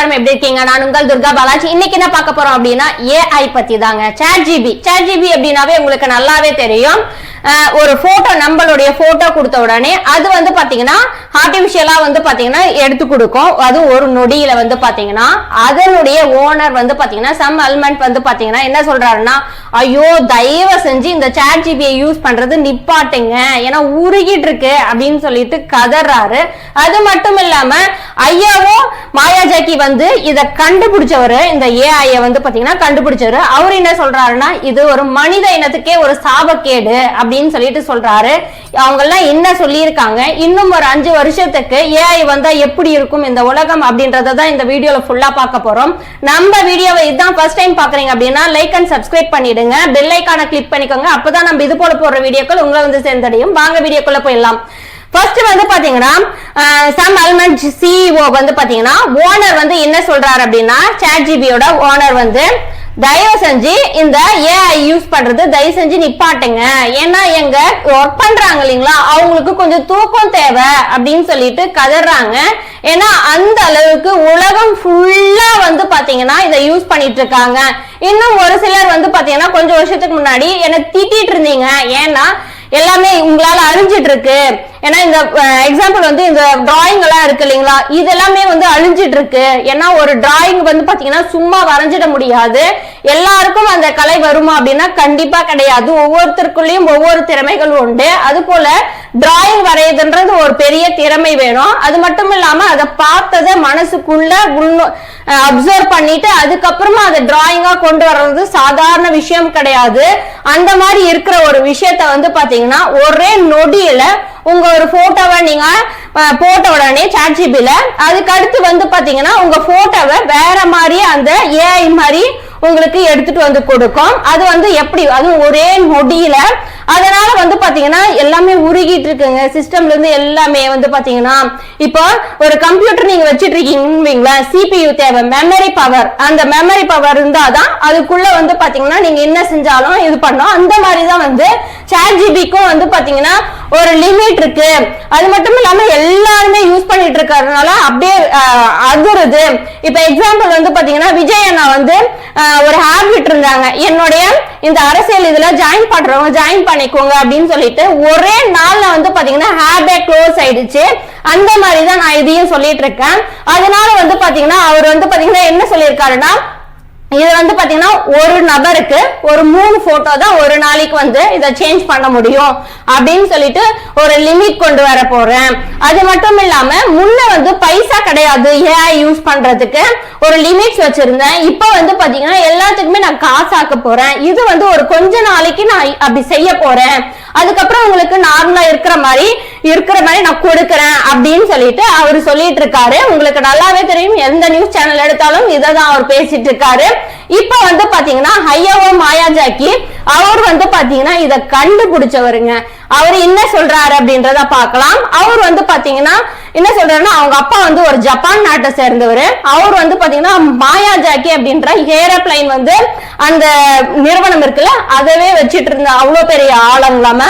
எல்லாரும் எப்படி இருக்கீங்க? நான் உங்கள் துர்கா பாலாஜி. இன்னைக்கு என்ன பார்க்க போறோம் அப்படின்னா ஏஐ பத்தி தாங்க சேட் ஜிபி சேட் ஜிபி அப்படின்னாவே உங்களுக்கு நல்லாவே தெரியும். ஒரு போட்டோ நம்மளுடைய போட்டோ கொடுத்த உடனே அது வந்து பாத்தீங்கன்னா ஆர்டிபிஷியலா வந்து பாத்தீங்கன்னா எடுத்து கொடுக்கும். அது ஒரு நொடியில வந்து பாத்தீங்கன்னா அதனுடைய ஓனர் வந்து பாத்தீங்கன்னா சம் அல்மெண்ட் வந்து பாத்தீங்கன்னா என்ன சொல்றாருன்னா ஐயோ தயவு செஞ்சு இந்த சேட் ஜிபியை யூஸ் பண்றது நிப்பாட்டுங்க. ஏன்னா உருகிட்டு இருக்கு. அப்படின்னு சொல்லிட்டு கதறாரு. அது மட்டும் இல்லாம ஐயாவும் மாயாஜாக்கி வந்து இதை கண்டுபிடிச்சவரு இந்த ஏஐய வந்து பாத்தீங்கன்னா கண்டுபிடிச்சவரு. அவர் என்ன சொல்றாருன்னா இது ஒரு மனித இனத்துக்கே ஒரு சாபக்கேடு. அப்படின்னு சொல்லிட்டு சொல்றாரு. அவங்க எல்லாம் என்ன சொல்லியிருக்காங்க? இன்னும் ஒரு அஞ்சு வருஷத்துக்கு ஏஐ வந்தா எப்படி இருக்கும் இந்த உலகம் அப்படின்றத தான் இந்த வீடியோல ஃபுல்லா பார்க்க போறோம். நம்ம வீடியோவை இதுதான் ஃபர்ஸ்ட் டைம் பாக்குறீங்க அப்படின்னா லைக் அண்ட் சப்ஸ்கிரைப் பண்ணிடுங்க. பெல் ஐக்கான கிளிக் பண்ணிக்கோங்க. அப்பதான் நம்ம இது போல போடுற வீடியோக்கள் உங்களை வந்து சேர்ந்தடையும். வாங்க வீடியோக்குள்ள போயிடலாம். ஃபர்ஸ்ட் வந்து பாத்தீங்கன்னா சம் அல்மெண்ட் சிஇஓ வந்து பாத்தீங்கன்னா ஓனர் வந்து என்ன சொல்றாரு அப்படின்னா சாட் ஜிபியோட ஓனர் வந்து தயவு செஞ்சு இந்த ஏஐ யூஸ் பண்றது தயவு செஞ்சு நிப்பாட்டுங்க. ஏன்னா எங்க ஒர்க் பண்றாங்க இல்லைங்களா அவங்களுக்கு கொஞ்சம் தூக்கம் தேவை அப்படின்னு சொல்லிட்டு கதறாங்க. ஏன்னா அந்த அளவுக்கு உலகம் ஃபுல்லா வந்து பாத்தீங்கன்னா இதை யூஸ் பண்ணிட்டு இருக்காங்க இன்னும் ஒரு சிலர் வந்து பாத்தீங்கன்னா கொஞ்சம் வருஷத்துக்கு முன்னாடி என்ன திட்டிட்டு இருந்தீங்க. ஏன்னா எல்லாமே உங்களால அழிஞ்சிட்டு இருக்கு ஏன்னா இந்த எக்ஸாம்பிள் வந்து இந்த டிராயிங் எல்லாம் இருக்கு இல்லைங்களா இது எல்லாமே வந்து அழிஞ்சிட்டு இருக்கு ஏன்னா ஒரு டிராயிங் வந்து பாத்தீங்கன்னா சும்மா வரைஞ்சிட முடியாது. எல்லாருக்கும் அந்த கலை வருமா அப்படின்னா கண்டிப்பா கிடையாது. ஒவ்வொருத்தருக்குள்ளேயும் ஒவ்வொரு திறமைகள் உண்டு. அது போல டிராயிங் வரையுதுன்றது ஒரு பெரிய திறமை வேணும். அது மட்டும் இல்லாம அதை பார்த்ததை மனசுக்குள்ள அப்சர்வ் பண்ணிட்டு அதுக்கப்புறமா அதை டிராயிங்கா கொண்டு வர்றது சாதாரண விஷயம் கிடையாது. அந்த மாதிரி இருக்கிற ஒரு விஷயத்த வந்து பாத்தீங்கன்னா ஒரே நொடியில உங்க ஒரு போட்டோவை நீங்க போட்ட உடனே சாட் ஜிபில அதுக்கு அடுத்து வந்து பாத்தீங்கன்னா உங்க போட்டோவை வேற மாதிரி அந்த ஏஐ மாதிரி உங்களுக்கு எடுத்துட்டு வந்து கொடுக்கும். அது வந்து எப்படி அதுவும் ஒரே நொடியில அதனால வந்து பாத்தீங்கன்னா எல்லாமே உருகிட்டு இருக்குங்க. சிஸ்டம்ல இருந்து எல்லாமே வந்து பாத்தீங்கன்னா இப்போ ஒரு கம்ப்யூட்டர் நீங்க வச்சிட்டு இருக்கீங்கன்னு சிபியு தேவை மெமரி பவர் அந்த மெமரி பவர் இருந்தாதான் அதுக்குள்ள வந்து பாத்தீங்கன்னா நீங்க என்ன செஞ்சாலும் இது பண்ணோம் அந்த மாதிரி தான் வந்து சேட் ஜிபிக்கும் வந்து பாத்தீங்கன்னா ஒரு லிமிட் இருக்கு. அது மட்டும் இல்லாம எல்லாருமே யூஸ் பண்ணிட்டு இருக்கிறதுனால அப்படியே அதுருது இப்ப எக்ஸாம்பிள் வந்து பாத்தீங்கன்னா விஜய் அண்ணா வந்து ஒரு ஹேபிட் இருந்தாங்க என்னுடைய இந்த அரசியல் இதுல ஜாயின் பண்றவங்க ஜாயின் பண்ணிக்கோங்க அப்படின்னு சொல்லிட்டு ஒரே நாள்ல வந்து பாத்தீங்கன்னா ஹேபே க்ளோஸ் ஆயிடுச்சு. அந்த மாதிரி தான் நான் இதையும் சொல்லிட்டு இருக்கேன். அதனால வந்து பாத்தீங்கன்னா அவர் வந்து பாத்தீங்கன்னா என்ன சொல்லியிருக்காருன்னா இது வந்து பாத்தீங்கன்னா ஒரு நபருக்கு ஒரு மூணு போட்டோ தான் ஒரு நாளைக்கு வந்து இதை சேஞ்ச் பண்ண முடியும் அப்படின்னு சொல்லிட்டு ஒரு லிமிட் கொண்டு வர போறேன். அது மட்டும் இல்லாம முன்ன வந்து பைசா கிடையாது ஏஐ யூஸ் பண்றதுக்கு ஒரு லிமிட்ஸ் வச்சிருந்தேன். இப்போ வந்து பாத்தீங்கன்னா எல்லாத்துக்குமே நான் காசாக்க போறேன். இது வந்து ஒரு கொஞ்ச நாளைக்கு நான் அப்படி செய்ய போறேன். அதுக்கப்புறம் உங்களுக்கு நார்மலா இருக்கிற மாதிரி இருக்கிற மாதிரி நான் கொடுக்கறேன் அப்படின்னு சொல்லிட்டு அவர் சொல்லிட்டு இருக்காரு. உங்களுக்கு நல்லாவே தெரியும் எந்த நியூஸ் சேனல் எடுத்தாலும் இதை தான் அவர் பேசிட்டு இருக்காரு. இப்ப வந்து பாத்தீங்கன்னா ஹையாவோ மாயாஜாக்கி அவர் வந்து பாத்தீங்கன்னா இதை கண்டுபிடிச்சவருங்க. அவர் என்ன சொல்றாரு அப்படின்றத பார்க்கலாம். அவர் வந்து பாத்தீங்கன்னா என்ன சொல்றாருன்னா அவங்க அப்பா வந்து ஒரு ஜப்பான் நாட்டை சேர்ந்தவர். அவர் வந்து பாத்தீங்கன்னா மாயாஜாக்கி அப்படின்ற ஏரோப்ளைன் வந்து அந்த நிறுவனம் இருக்குல்ல அதவே வச்சுட்டு இருந்த அவ்வளவு பெரிய ஆளுங்களாம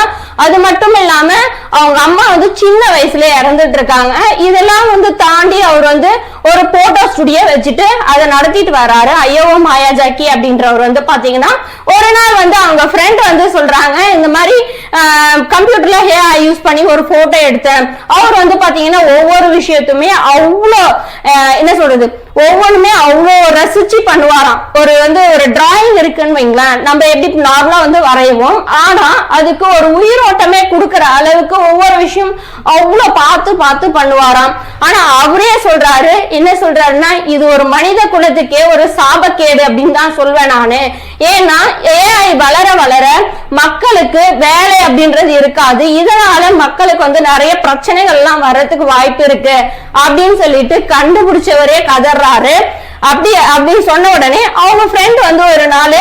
அது மட்டும் இல்லாம அவங்க அம்மா வந்து சின்ன வயசுல இறந்துட்டு இருக்காங்க. இதெல்லாம் வந்து தாண்டி அவர் வந்து ஒரு போட்டோ ஸ்டுடியோ வச்சுட்டு அதை நடத்திட்டு வராரு. ஐயோ மாயாஜாக்கி அப்படின்றவர் வந்து பாத்தீங்கன்னா ஒரு நாள் வந்து அவங்க ஃப்ரெண்ட் வந்து சொல்றாங்க இந்த மாதிரி கம்ப்யூட்டர்ல ஏஐ யூஸ் பண்ணி ஒரு போட்டோ எடுத்தேன். அவர் வந்து பாத்தீங்கன்னா ஒவ்வொரு விஷயத்துமே அவ்வளோ என்ன சொல்றது ஒவ்வொன்றுமே அவ்வளோ ரசிச்சு பண்ணுவாராம். ஒரு வந்து ஒரு டிராயிங் இருக்குன்னு வைங்களேன் நம்ம எப்படி நார்மலா வந்து வரைவோம். ஆனா அதுக்கு ஒரு உயிரோட்டமே கொடுக்குற அளவுக்கு ஒவ்வொரு விஷயம் அவ்வளோ பார்த்து பார்த்து பண்ணுவாராம். ஆனா அவரே சொல்றாரு என்ன சொல்றாருன்னா இது ஒரு மனித குலத்துக்கே ஒரு சாபக்கேடு அப்படின்னு தான் சொல்வேன் நானு. ஏன்னா ஏஐ வளர வளர மக்களுக்கு வேலை அப்படின்றது இருக்காது. இதனால மக்களுக்கு வந்து நிறைய பிரச்சனைகள் எல்லாம் வர்றதுக்கு வாய்ப்பு இருக்கு அப்படின்னு சொல்லிட்டு கண்டுபிடிச்சவரே கதறாரு. அப்படி அப்படின்னு சொன்ன உடனே அவங்க ஃப்ரெண்ட் வந்து ஒரு நாள்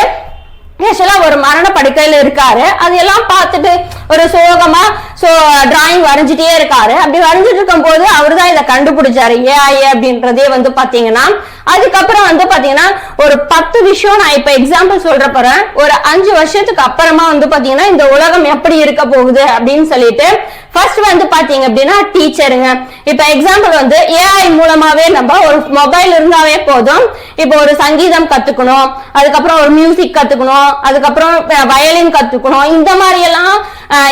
ஆக்சுவலா ஒரு மரண படுக்கையில இருக்காரு. அது எல்லாம் பார்த்துட்டு ஒரு சோகமா சோ டிராயிங் வரைஞ்சிட்டே இருக்காரு. அப்படி வரைஞ்சிட்டு இருக்கும் போது அவர் தான் இதை கண்டுபிடிச்சாரு. ஏஐ அப்படின்றதே வந்து பாத்தீங்கன்னா அதுக்கப்புறம் வந்து பாத்தீங்கன்னா ஒரு பத்து விஷயம் நான் இப்ப எக்ஸாம்பிள் சொல்ற போறேன். ஒரு அஞ்சு வருஷத்துக்கு அப்புறமா வந்து பாத்தீங்கன்னா இந்த உலகம் எப்படி இருக்க போகுது அப்படின்னு சொல்லிட்டு ஃபர்ஸ்ட் வந்து பாத்தீங்க அப்படின்னா டீச்சருங்க இப்ப எக்ஸாம்பிள் வந்து ஏஐ மூலமாவே நம்ம ஒரு மொபைல் இருந்தாவே போதும். இப்போ ஒரு சங்கீதம் கத்துக்கணும் அதுக்கப்புறம் ஒரு மியூசிக் கத்துக்கணும் அதுக்கப்புறம் வயலின் கத்துக்கணும் இந்த மாதிரி எல்லாம்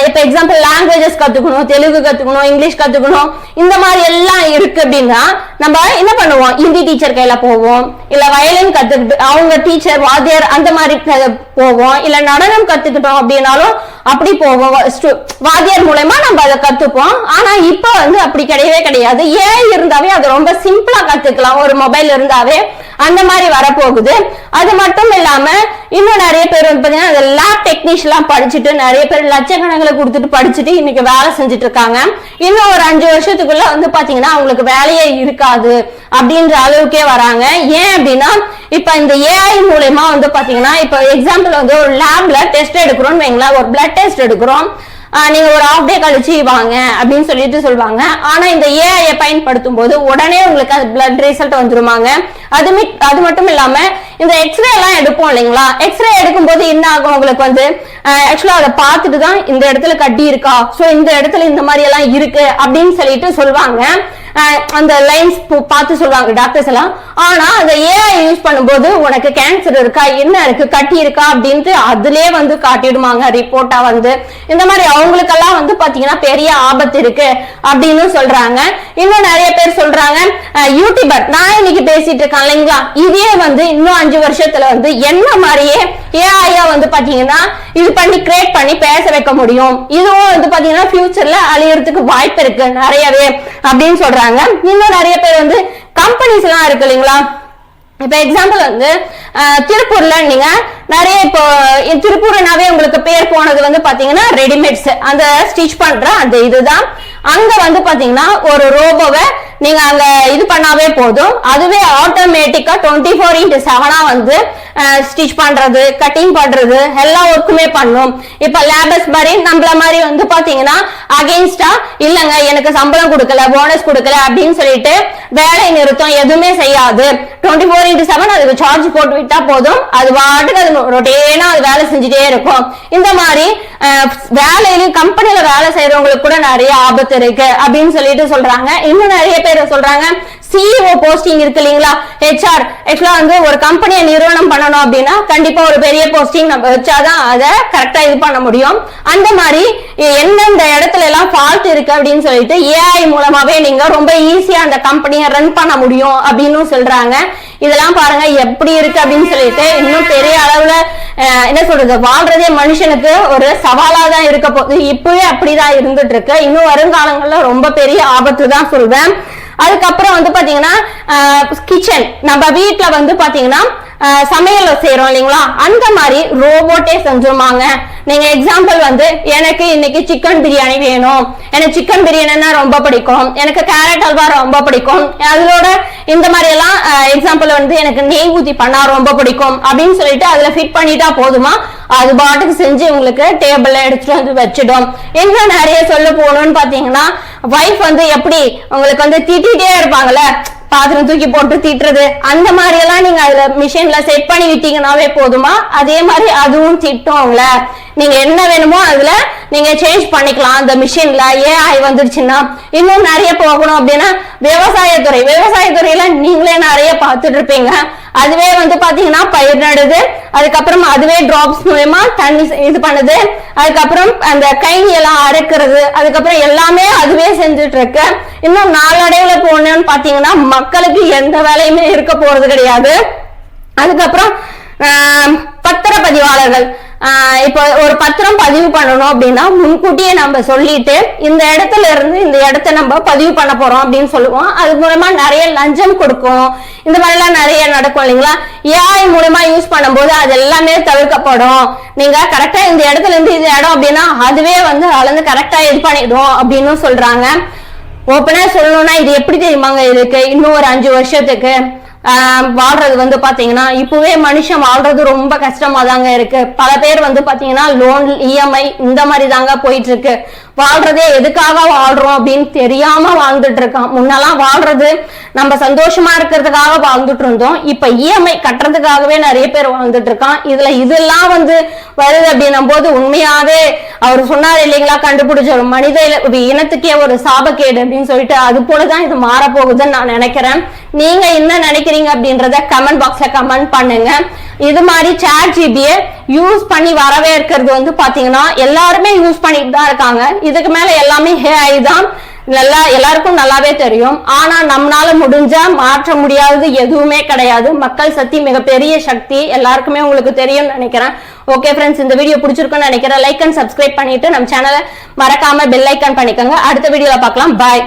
இப்ப எக்ஸாம்பிள் லாங்குவேஜஸ் கத்துக்கணும் தெலுங்கு கத்துக்கணும் இங்கிலீஷ் கத்துக்கணும் இந்த மாதிரி எல்லாம் இருக்கு அப்படின்னா நம்ம என்ன பண்ணுவோம்? ஹிந்தி டீச்சர் கையில போவோம். இல்ல வயலின் கத்துக்கிட்டு அவங்க டீச்சர் வாத்தியார் அந்த மாதிரி போவோம். இல்ல நடனம் கத்துக்கிட்டோம் அப்படின்னாலும் அப்படி போவோம். வாத்தியார் மூலயமா நம்ம அதை கத்துப்போம். ஆனா இப்ப வந்து அப்படி கிடையவே கிடையாது. ஏன் இருந்தாவே அது ரொம்ப சிம்பிளா கத்துக்கலாம். ஒரு மொபைல் இருந்தாவே அந்த மாதிரி வரப்போகுது. அது மட்டும் இல்லாம இன்னும் நிறைய பேர் வந்து பாத்தீங்கன்னா அந்த லேப் டெக்னீஷியன்லாம் படிச்சுட்டு நிறைய பேர் லட்சக்கணக்கில் கொடுத்துட்டு படிச்சுட்டு இன்னைக்கு வேலை செஞ்சுட்டு இருக்காங்க இன்னும் ஒரு அஞ்சு வருஷத்துக்குள்ள வந்து பாத்தீங்கன்னா அவங்களுக்கு வேலையே இருக்காது அப்படின்ற அளவுக்கே வராங்க. ஏன் அப்படின்னா இப்ப இந்த ஏஐ மூலயமா வந்து பாத்தீங்கன்னா இப்ப எக்ஸாம்பிள் வந்து ஒரு லேப்ல டெஸ்ட் எடுக்கிறோம்னு வைங்களேன் ஒரு பிளட் டெஸ்ட் எடுக்கிறோம். நீங்க ஒரு ஹாஃப் டே கழிச்சு வாங்க அப்படின்னு சொல்லிட்டு சொல்லுவாங்க ஆனா இந்த ஏஐ பயன்படுத்தும் போது உடனே உங்களுக்கு அது பிளட் ரிசல்ட் வந்துருமாங்க. அது அது மட்டும் இல்லாம இந்த எக்ஸ்ரே எல்லாம் எடுப்போம் இல்லைங்களா? எக்ஸ்ரே எடுக்கும் போது என்ன ஆகும் உங்களுக்கு வந்து? ஆக்சுவலா அதை பார்த்துட்டு தான் இந்த இடத்துல கட்டி இருக்கா? சோ இந்த இடத்துல இந்த மாதிரி எல்லாம் இருக்கு அப்படின்னு சொல்லிட்டு சொல்லுவாங்க அந்த லைன்ஸ் பார்த்து சொல்லுவாங்க டாக்டர்ஸ் எல்லாம். ஆனா அந்த ஏஐ யூஸ் பண்ணும்போது உனக்கு கேன்சர் இருக்கா என்ன இருக்கு கட்டி இருக்கா அப்படின்ட்டு அதுலயே வந்து காட்டிடுமாங்க ரிப்போர்ட்டா வந்து. இந்த மாதிரி அவங்களுக்கெல்லாம் வந்து பாத்தீங்கன்னா பெரிய ஆபத்து இருக்கு அப்படின்னு சொல்றாங்க. இன்னும் நிறைய பேர் சொல்றாங்க. யூடியூபர் நான் இன்னைக்கு பேசிட்டு இருக்கேன் இல்லைங்களா? இதே வந்து இன்னும் அஞ்சு வருஷத்துல வந்து என்ன மாதிரியே ஏஐயா வந்து பாத்தீங்கன்னா இது பண்ணி கிரியேட் பண்ணி பேச வைக்க முடியும்? இதுவும் வந்து பாத்தீங்கன்னா ஃபியூச்சர்ல அழியறதுக்கு வாய்ப்பு இருக்கு நிறையவே அப்படின்னு சொல்றாங்க. இன்னும் நிறைய பேர் வந்து கம்பெனிஸ் எல்லாம் இருக்கு இல்லைங்களா? இப்ப எக்ஸாம்பிள் வந்து திருப்பூர்ல நீங்க நிறைய இப்போ திருப்பூர்னாவே உங்களுக்கு பேர் போனது வந்து பாத்தீங்கன்னா ரெடிமேட்ஸ் அந்த ஸ்டிச் பண்ற அந்த இதுதான். அங்க வந்து பாத்தீங்கன்னா ஒரு ரோபோவை நீங்க அங்க இது பண்ணாவே போதும். அதுவே ஆட்டோமேட்டிக்கா டுவெண்ட்டி ஃபோர் இன்ட்டு செவனா வந்து ஸ்டிச் பண்றது கட்டிங் பண்றது எல்லா ஒர்க்குமே பண்ணும். இப்ப லேபர்ஸ் மாதிரி நம்மள மாதிரி வந்து பாத்தீங்கன்னா அகெயின்ஸ்டா இல்லங்க எனக்கு சம்பளம் கொடுக்கல போனஸ் கொடுக்கல அப்படின்னு சொல்லிட்டு வேலை நிறுத்தம் எதுவுமே செய்யாது. டுவெண்ட்டி ஃபோர் இன்ட்டு செவன் அதுக்கு சார்ஜ் போட்டு விட்டா போதும். அது பாட்டுக்கு அது ரொட்டேனா அது வேலை செஞ்சுட்டே இருக்கும். இந்த மாதிரி வேலையிலும் கம்பெனியில வேலை செய்யறவங்களுக்கு கூட நிறைய ஆபத்து இருக்கு அப்படின்னு சொல்லிட்டு சொல்றாங்க. இன்னும் நிறைய பேர் சொல்றாங்க. சிஇஓ போஸ்டிங் இருக்கு இல்லைங்களா? ஹெச்ஆர் ஆக்சுவலா வந்து ஒரு கம்பெனியை நிறுவனம் பண்ணணும் அப்படின்னா கண்டிப்பா ஒரு பெரிய போஸ்டிங் நம்ம வச்சாதான் அதை கரெக்டா இது பண்ண முடியும். அந்த மாதிரி எந்தெந்த இடத்துல எல்லாம் ஃபால்ட் இருக்கு அப்படின்னு சொல்லிட்டு ஏஐ மூலமாவே நீங்க ரொம்ப ஈஸியா அந்த கம்பெனியை ரன் பண்ண முடியும் அப்படின்னு சொல்றாங்க. இதெல்லாம் பாருங்க எப்படி இருக்கு அப்படின்னு சொல்லிட்டு இன்னும் பெரிய அளவுல என்ன சொல்றது வாழ்றதே மனுஷனுக்கு ஒரு சவாலா தான் இருக்க போகுது. இப்பவே அப்படிதான் இருந்துட்டு இருக்கு. இன்னும் வருங்காலங்கள்ல ரொம்ப பெரிய ஆபத்து தான் சொல்வேன். அதுக்கப்புறம் வந்து பாத்தீங்கன்னா கிச்சன் நம்ம வீட்டுல வந்து பாத்தீங்கன்னா அஹ், சமையல் செய்யறோம் இல்லைங்களா? அந்த மாதிரி ரோபோட்டே செஞ்சிருமாங்க. நீங்க எக்ஸாம்பிள் வந்து எனக்கு இன்னைக்கு சிக்கன் பிரியாணி வேணும். எனக்கு சிக்கன் பிரியாணினா ரொம்ப பிடிக்கும். எனக்கு கேரட் அல்வா ரொம்ப பிடிக்கும். அதோட இந்த மாதிரி எல்லாம் எக்ஸாம்பிள் வந்து எனக்கு நெய் ஊத்தி பண்ணா ரொம்ப பிடிக்கும் அப்படின்னு சொல்லிட்டு அதுல ஃபிட் பண்ணிட்டா போதுமா? அது பாட்டுக்கு செஞ்சு உங்களுக்கு டேபிள்ல எடுத்துட்டு வந்து வச்சிடும். இன்னும் நிறைய சொல்ல போகணும்னு பாத்தீங்கன்னா வைஃப் வந்து எப்படி உங்களுக்கு வந்து திட்டிகிட்டே இருப்பாங்கல்ல? பாத்திரம் தூக்கி போட்டு திட்டுறது. அந்த மாதிரி எல்லாம் நீங்க அதுல மிஷின்ல செட் பண்ணி விட்டீங்கன்னாவே போதுமா? அதே மாதிரி அதுவும் திட்டும் அவங்கள நீங்க என்ன வேணுமோ அதுல நீங்க சேஞ்ச் பண்ணிக்கலாம். அந்த மிஷின்ல ஏஐ வந்துருச்சுன்னா இன்னும் நிறைய போகணும் அப்படின்னா விவசாயத்துறை. விவசாயத்துறையில நீங்களே நிறைய பார்த்துட்டு இருப்பீங்க அதுவே வந்து பாத்தீங்கன்னா பயிர் நடுது. அதுக்கப்புறம் அதுவே டிராப்ஸ் மூலயமா தண்ணி இது பண்ணுது. அதுக்கப்புறம் அந்த கைனி எல்லாம் அறுக்கிறது. அதுக்கப்புறம் எல்லாமே அதுவே செஞ்சுட்டு இருக்கு இன்னும் நாளடைவுல போனேன்னு பாத்தீங்கன்னா மக்களுக்கு எந்த வேலையுமே இருக்க போறது கிடையாது. அதுக்கப்புறம் பத்திர பத்திரப்பதிவாளர்கள். இப்போ ஒரு பத்திரம் பதிவு பண்ணணும் அப்படின்னா முன்கூட்டியே நம்ம சொல்லிட்டு இந்த இடத்துல இருந்து இந்த இடத்த நம்ம பதிவு பண்ண போறோம் அப்படின்னு சொல்லுவோம். அது மூலமா நிறைய லஞ்சம் கொடுக்கும். இந்த மாதிரிலாம் நிறைய நடக்கும் இல்லைங்களா? ஏஐ மூலமா யூஸ் பண்ணும்போது அது எல்லாமே தவிர்க்கப்படும். நீங்க கரெக்டா இந்த இடத்துல இருந்து இந்த இடம் அப்படின்னா அதுவே வந்து அளந்து கரெக்டா இது பண்ணிடும் அப்படின்னு சொல்றாங்க. ஓப்பனா சொல்லணும்னா இது எப்படி தெரியுமாங்க இருக்கு இன்னும் ஒரு அஞ்சு வருஷத்துக்கு. வாழ்றது வந்து பாத்தீங்கன்னா இப்பவே மனுஷன் வாழ்றது ரொம்ப கஷ்டமா தாங்க இருக்கு. பல பேர் வந்து பாத்தீங்கன்னா லோன் இஎம்ஐ இந்த மாதிரி தாங்க போயிட்டு இருக்கு. வாழ்றதே எதுக்காக வாழ்றோம் அப்படின்னு தெரியாம வாழ்ந்துட்டு இருக்கான். முன்னெல்லாம் வாழ்றது நம்ம சந்தோஷமா இருக்கிறதுக்காக வாழ்ந்துட்டு இருந்தோம். இப்ப இஎம்ஐ கட்டுறதுக்காகவே நிறைய பேர் வாழ்ந்துட்டு இருக்கான். இதுல இதெல்லாம் வந்து வருது அப்படின்னும் போது உண்மையாவே அவர் சொன்னார் இல்லைங்களா? கண்டுபிடிச்ச ஒரு மனித இன- இனத்துக்கே ஒரு சாபக்கேடு அப்படின்னு சொல்லிட்டு அது போலதான் இது மாறப்போகுதுன்னு நான் நினைக்கிறேன். நீங்க என்ன நினைக்கிறீங்க அப்படின்றத கமெண்ட் பாக்ஸ்ல கமெண்ட் பண்ணுங்க. இது மாதிரி சேட் ஜிபியை யூஸ் பண்ணி வரவே இருக்கிறது வந்து பாத்தீங்கன்னா எல்லாருமே யூஸ் பண்ணிட்டு தான் இருக்காங்க. இதுக்கு மேல எல்லாமே ஹேஐ தான். நல்லா எல்லாருக்கும் நல்லாவே தெரியும். ஆனா நம்மளால முடிஞ்சா மாற்ற முடியாதது எதுவுமே கிடையாது. மக்கள் சக்தி மிகப்பெரிய சக்தி. எல்லாருக்குமே உங்களுக்கு தெரியும்னு நினைக்கிறேன். ஓகே ஃப்ரெண்ட்ஸ் இந்த வீடியோ பிடிச்சிருக்குன்னு நினைக்கிறேன். லைக் அண்ட் சப்ஸ்கிரைப் பண்ணிட்டு நம்ம சேனலை மறக்காம பெல் ஐக்கான் பண்ணிக்கோங்க. அடுத்த வீடியோல பார்க்கலாம். பாய்